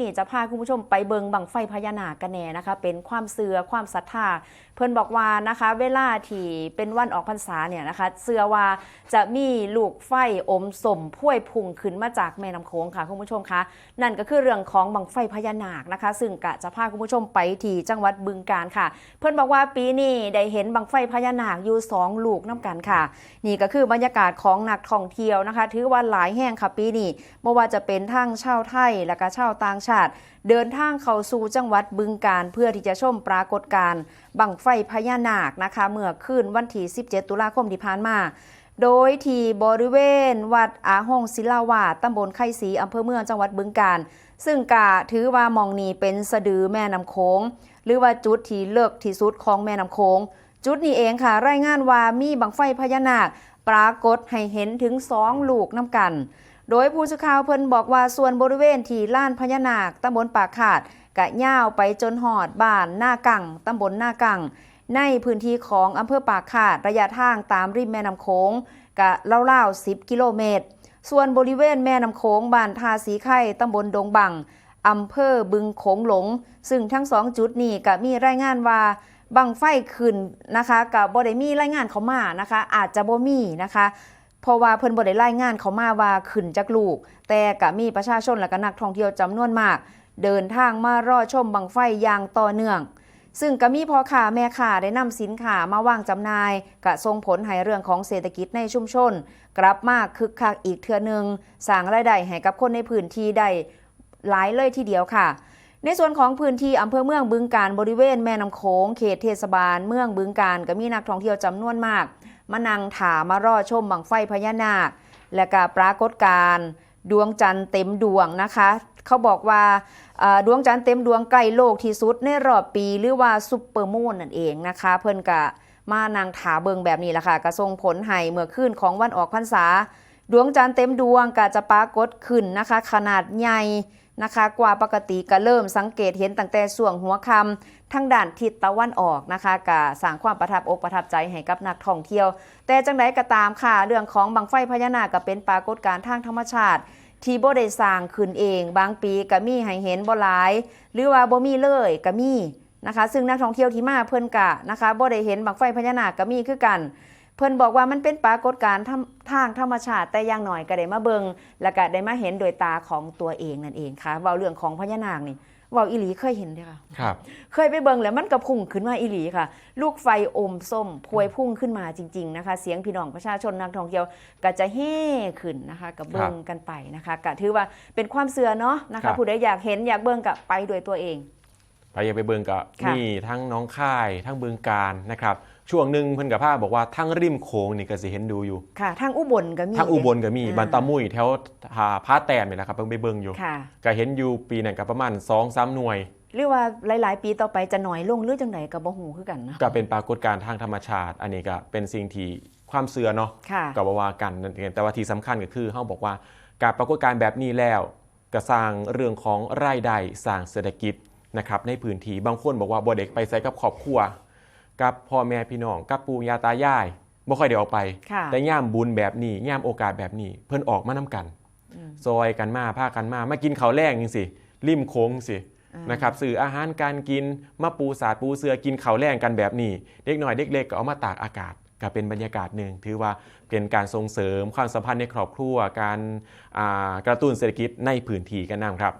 นี่จะพาคุณผู้ชมไปเบิงบังไฟพญานาคกันแน่นะคะ เป็นความเสือความศรัทธาเพิ่นบอกว่านะคะ เวลาที่เป็นวันออกพรรษาเนี่ยนะคะเสือว่าจะมีลูกไฟอมสมพ่วยพุ่งขึ้นมาจากแม่น้ำโขงค่ะคุณผู้ชมคะนั่นก็คือเรื่องของบังไฟพญานาคนะคะ ซึ่งกะจะพาคุณผู้ชมไปที่จังหวัดบึงกาฬค่ะ เพิ่นบอกว่าปีนี้ได้เห็นบังไฟพญานาคอยู่สองลูกน้กันค่ะ นี่ก็คือบรรยากาศของนักท่องเที่ยวนะคะ ถือว่าหลายแห่งค่ะปีนี้ไม่ว่าจะเป็นทั้งชาวไทยและก็ชาวต่างชาติ เดินทางเข้าสู่จังหวัดบึงกาฬเพื่อที่จะชมปรากฏการณ์บังไฟพญานาคนะคะ เมื่อคืนวันที่ 17 ตุลาคมที่ผ่านมาโดยที่บริเวณ วัดอาหงศิลาวาสตำบลไข่ศรีอำเภอเมืองจังหวัดบึงกาฬซึ่งกาถือว่ามองนีเป็นสะดือแม่น้ำโขงหรือว่าจุดที่เลิกที่สุดของแม่น้ำโขงจุดนี้เองค่ะ รายงานว่ามีบังไฟพญานาค ปรากฏให้เห็นถึงสองลูกน้ำกัน โดยผู้สื่อข่าวเพิ่นบอกว่าส่วนบริเวณที่ล้านพญานาคตำบลปากขาดกะย่าวไปจนหอดบ้านหน้ากังตำบลหน้ากังในพื้นที่ของอำเภอปากขาดระยะทางตามริมแม่น้ำโขงกะเล่าๆ10 กิโลเมตร ส่วนบริเวณแม่น้ำโขงบ้านทาสีไข่ตำบลดงบังอำเภอบึงโขงหลง ซึ่งทั้งสองจุดนี้ก็มีรายงานว่าบังไฟขึ้นนะคะกับบดมีรายงานเขามานะคะ อาจจะบ่มีนะคะ เพราะว่าเพิ่นบ่ได้รายงานเขามาว่าขึ้นจากลูก แต่ก็มีประชาชนและก็นักท่องเที่ยวจำนวนมาก เดินทางมารอชมบังไฟอย่างต่อเนื่อง ซึ่งก็มีพ่อค้าแม่ค้าได้นำสินค้ามาวางจำหน่ายกะส่งผลให้เรื่องของเศรษฐกิจในชุมชน กลับมาคึกคักอีกเทื่อหนึงสร้างรายได้ให้กับคนในพื้นที่ได้หลายเลยทีเดียวค่ะในส่วนของพื้นที่อำเภอเมืองบึงการบริเวณแม่น้ำโขงเขตเทศบาล เมืองบึงการก็มีนักท่องเที่ยวจำนวนมาก มานั่งถามารอชมบังไฟพญานาค และก็ปรากฏการดวงจันทร์เต็มดวงนะคะ เขาบอกว่าดวงจันทร์เต็มดวงใกล้โลกที่สุดในรอบปีหรือว่าซุปเปอร์มูนนั่นเองนะคะ เพิ่อนกะมานางถาเบิงแบบนี้แหละค่ะกระทรงผลให้เมื่อคืนของวันออกพรรษา ดวงจันทร์เต็มดวงก็จะปรากฏขึ้นนะคะ ขนาดใหญ่ นะคะกว่าปกติก็เริ่มสังเกตเห็นตั้งแต่ส่วงหัวค่ำทางด้านทิศตะวันออกนะคะก็สร้างความประทับอกประทับใจให้กับนักท่องเที่ยว แต่จังไดก็ตามค่ะ เรื่องของบังไฟพญานาคก็เป็นปรากฏการณ์ทางธรรมชาติ ที่บ่ได้สร้างขึ้นเอง บางปีก็มีให้เห็นบ่หลาย หรือว่าบ่มีเลยก็มีนะคะ ซึ่งนักท่องเที่ยวที่มาเพิ่นกะนะคะบ่ได้เห็นบังไฟพญานาคก็มีคือกัน เพิ่นบอกว่ามันเป็นปรากฏการณ์ทำทางธรรมชาติแต่อย่างหน่อยก็ได้มาเบิงแล้วก็ได้มาเห็นโดยตาของตัวเองนั่นเองค่ะเว้าเรื่องของพญานาคนี่เว้าอีหลีเคยเห็นเด้อค่ะครับเคยไปเบิงแล้วมันกระพุ่งขึ้นมาอีหลีค่ะ ลูกไฟอมส้มพวยพุ่งขึ้นมาจริง ๆนะคะ เสียงพี่น้องประชาชนนักท่องเที่ยวก็จะเฮ่ขึ้นนะคะกับเบิงกันไปนะคะก็ถือว่าเป็นความเสื่อเนาะนะคะผู้ใดอยากเห็นอยากเบิงกับไปด้วยตัวเองไปยังไปเบิงกับค่ะนี่ทั้งน้องค่ายทั้งบึงการนะครับ ช่วงหนึ่งเพิ่นกับผ้าบอกว่าทั้งริมโขงนี่ก็สิเห็นดูอยู่ ค่ะทางอุบลก็มีทั้งอุบลก็มีอ่าบันตามุยแถวหาพาแตนนี่แหละครับเพิ่งไปเบิงอยู่ค่ะ ก็เห็นอยู่ปีนั้นกับประมาณ2อสหน่วย หรือว่าหลายๆ ปีต่อไปจะหน่อยลงหรือจังไหนกับบ่หูคือกันนะก็เป็นปรากฏการณ์ทางธรรมชาติ อันนี้ก็เป็นสิ่งที่ความเสื่อเนาะค่ะกับว่ากันนั่นเองแต่ว่าที่สำคัญก็คือเขาบอกว่าการปรากฏการณ์แบบนี้แล้วก็สร้างเรื่องของรายได้สร้างเศรษฐกิจนะครับในพื้นที่บางคนบอกว่าบ่เด็กไปใส่กับครอบครัว กับพ่อแม่พี่น้อง กับปู่ย่าตายายบ่ค่อยได้ออกไปค่ะแต่ย่ามบุญแบบนี้ย่ามโอกาสแบบนี้ เพิ่นออกมานํกันอืมซอยกันมาพากันมามากินข้าวแรงจังสิริมโค้งสิอ่านนะครับสื่ออาหารการกินมาปูสาดปูเสือกินข้าวแรงกันแบบนี้ เด็กหน่อยเด็กเล็กก็เอามาตากอากาศก็เป็นบรรยากาศหนึ่งถือว่าเป็นการส่งเสริมความสัมพันธ์ในครอบครัวการอ่ากระตุ้นเศรษฐกิจในพื้นที่กันนำครับ